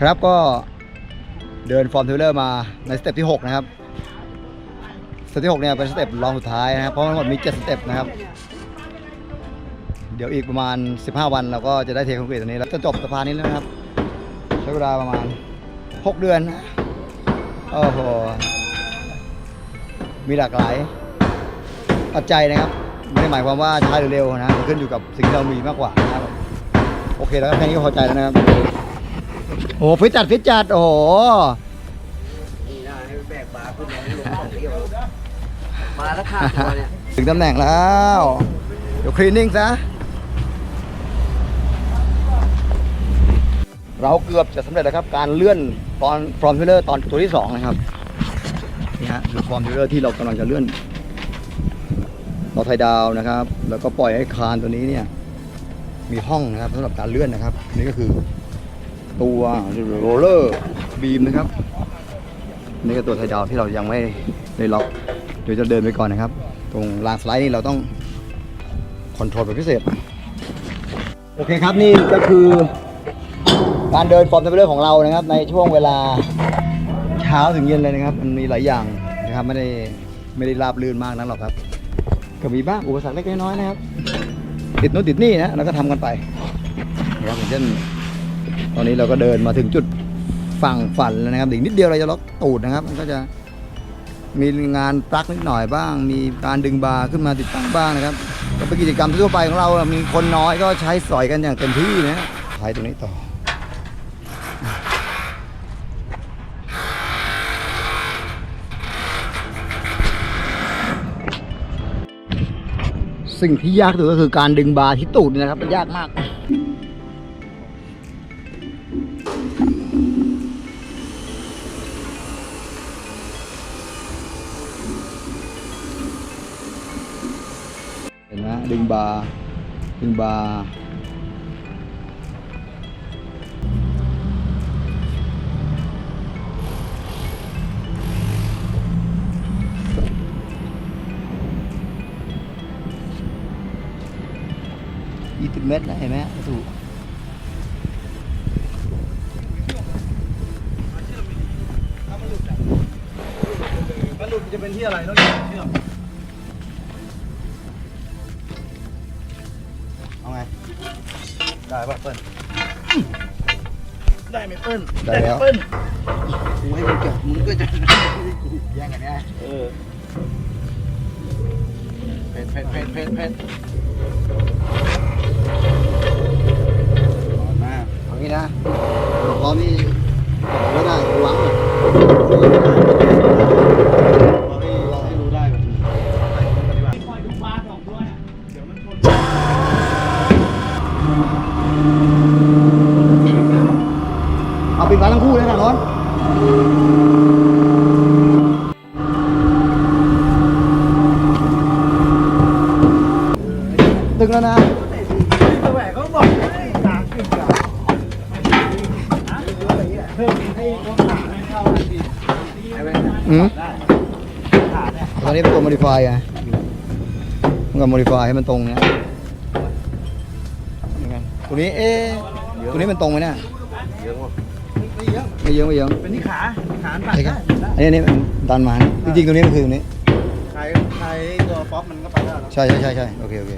ครับก็เดินฟอร์มเทเลอร์มาในสเต็ปที่ 6 นะครับ สเต็ปที่6เนี่ยเป็นสเต็ปรองสุดท้ายนะครับ เพราะทั้งหมดมี 7 สเต็ปนะครับ เดี๋ยวอีกประมาณ 15 วันเราก็จะได้เทคอนกรีตตัวนี้แล้วจะจบสะพานนี้แล้วนะครับ ใช้เวลาประมาณ 6 เดือนนะโอ้โหมีหลากหลายปัจจัยนะครับ ไม่ได้หมายความว่าช้าหรือเร็วนะมันขึ้นอยู่กับสิ่งที่เรามีมากกว่านะครับ โอเคแล้วแค่นี้ก็พอใจแล้วนะครับ โอ้โหฟิตจัดฟิตจัด โอ้โหนี่นะให้แบกบาขึ้นมาลงของเดียวมาแล้วค่าตัวเนี่ย ถึงตำแหน่งแล้ว เดี๋ยวคลีนนิ่งซะ เราเกือบจะสำเร็จแล้วครับ การเลื่อนตอนฟรอมฟิลเลอร์ตอนตัวที่2นะครับ นี่ฮะคือฟรอมฟิลเลอร์ที่เรากำลังจะเลื่อนเราไทยดาวนะครับ แล้วก็ปล่อยให้คานตัวนี้เนี่ย มีห้องนะครับสำหรับการเลื่อนนะครับ นี่ก็คือ ตัวโรลเลอร์บีมนะครับ นี่ก็ตัวไทยดาวที่เรายังไม่ได้ล็อกเดี๋ยวจะเดินไปก่อนนะครับ ตรงลานสไลด์นี่เราต้องคอนโทรลเป็นพิเศษ โอเคครับนี่ก็คือการเดินฟอร์มเทเบิลของเรานะครับ ในช่วงเวลาเช้าถึงเย็นเลยนะครับมันมีหลายอย่างนะครับไม่ได้ไม่ได้ราบรื่นมากนักหรอกครับ ก็มีบ้างอุปสรรคเล็กน้อยนะครับ ติดโน้นติดนี่นะเราก็ทำกันไปนะครับอย่างเช่น ตอนนี้เราก็เดินมาถึงจุดฝั่งฝันแล้วนะครับอีกนิดเดียวเราจะล็อกตูดนะครับ มันก็จะมีงานปลั๊กนิดหน่อยบ้าง มีการดึงบาร์ขึ้นมาติดตั้งบ้างนะครับก็เป็นกิจกรรมทั่วไปของเรา มีคนน้อยก็ใช้สอยกันอย่างเต็มที่นะใช้ตรงนี้ต่อสิ่งที่ยากที่สุดก็คือการดึงบาร์ที่ตูดนี่นะครับมันยากมาก ดึงบาดึงบายี่สิบเมตรนะเห็นไหมถูกมันหลุดจะเป็นที่อะไรต้องเชื่อม ได้ป่ะเปิ้ลได้ไหมเปิ้ลได้แล้ว เปิ้ลกูให้มันจบมึงก็จะแย่งกันเนี่ยเออเพชรเพชรเพชรเพชร เอาปิดฝาทั้งคู่เลยนะร้อนตึงแล้วนะแต่แหวกเขาบอกให้ตามขึ้นกับเพิ่มให้พวกขาให้เข้าทันทีอืมได้ขาเนี่ยตอนนี้เป็นตัว modify ไงมันก็ modify ให้มันตรงเนี้ยเหมือนกันตัวนี้เอ๊ะตัวนี้มันตรงไหมเนี่ย ไม่เยอะไม่เยอะไม่เยอะเป็นที่ขาขาตัดใช่คได้รับอันนี้อันนี้มันดันมาจริงๆตัวนี้มันคือตัวนี้ใช้ใช้ตัวป๊อปมันก็ไปได้แล้วใช่ใช่ใช่ใช่โอเคโอเค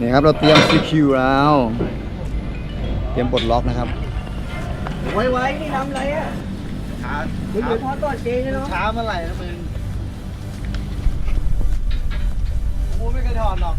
นี่ครับเราเตรียม CQ แล้ว เตรียมปลดล็อกนะครับ ไว้ไว้นี่ทำอะไรอะช้ามึงอยู่พอต่อเจงเนาะช้าเมื่อไหร่นะมึงกูไม่เคยถอนหรอก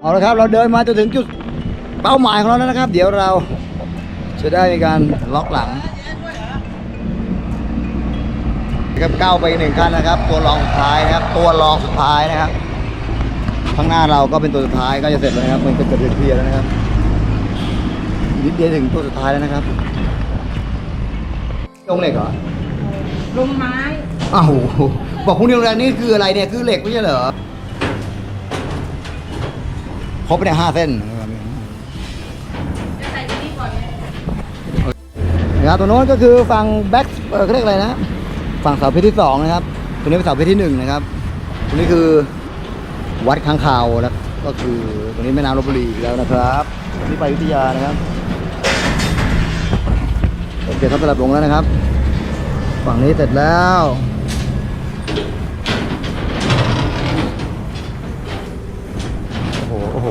เอาละครับเราเดินมาจนถึงจุดเป้าหมายของเราแล้วนะครับ เดี๋ยวเราจะได้มีการล็อกหลังนะครับก้าวไปอีกหนึ่งขั้นนะครับ ตัวรองสุดท้ายนะครับ ตัวรองสุดท้ายนะครับข้างหน้าเราก็เป็นตัวสุดท้ายก็จะเสร็จแล้วนะครับ มันก็เกือบจะเคลียร์แล้วนะครับอีกนิดเดียวถึงตัวสุดท้ายแล้วนะครับลงเหล็กเหรอลงไม้อ้าวบอกพวกนี้โรงแรมนี่คืออะไรเนี่ยคือเหล็กไม่ใช่เหรอ ครบไปเนี่ยห้าเส้นจะใส่ที่นี่ก่อนไหมนะครับตัวโน้นก็คือฝั่งแบ็กเออเขาเรียกอะไรนะ ฝั่งเสาเพชรที่สองนะครับ ตัวนี้เป็นเสาเพชรที่หนึ่งนะครับ ตัวนี้คือวัดค้างคาวนะก็คือตรงนี้แม่น้ำลบบุรีอีกแล้วนะครับตัวนี้ไปอยุธยานะครับโอเคครับสลับลงแล้วนะครับ ฝั่งนี้เสร็จแล้ว โอ้โห โอ้โห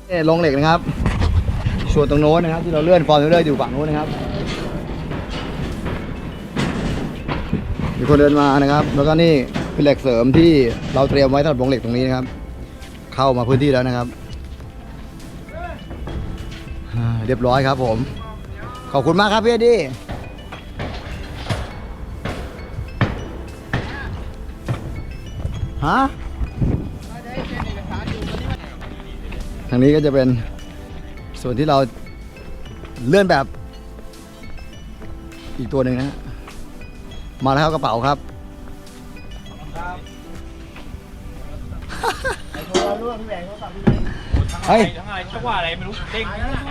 นี่ ลงเหล็กนะครับ ส่วนตรงโน้นนะครับ ที่เราเลื่อนฟอร์มเลื่อนอยู่ฝั่งโน้นนะครับ มีคนเดินมานะครับ แล้วก็นี่เป็นเหล็กเสริมที่เราเตรียมไว้สำหรับลงเหล็กตรงนี้นะครับ เข้ามาพื้นที่แล้วนะครับเรียบร้อยครับผม ขอบคุณมากครับพี่เอ็ดดี้ฮะ ทางนี้ก็จะเป็นส่วนที่เราเลื่อนแบบอีกตัวหนึ่งนะฮะมาแล้วครับกระเป๋าครับเฮ้ยทั้งอะไรจังหวะอะไรไม่รู้เด้ง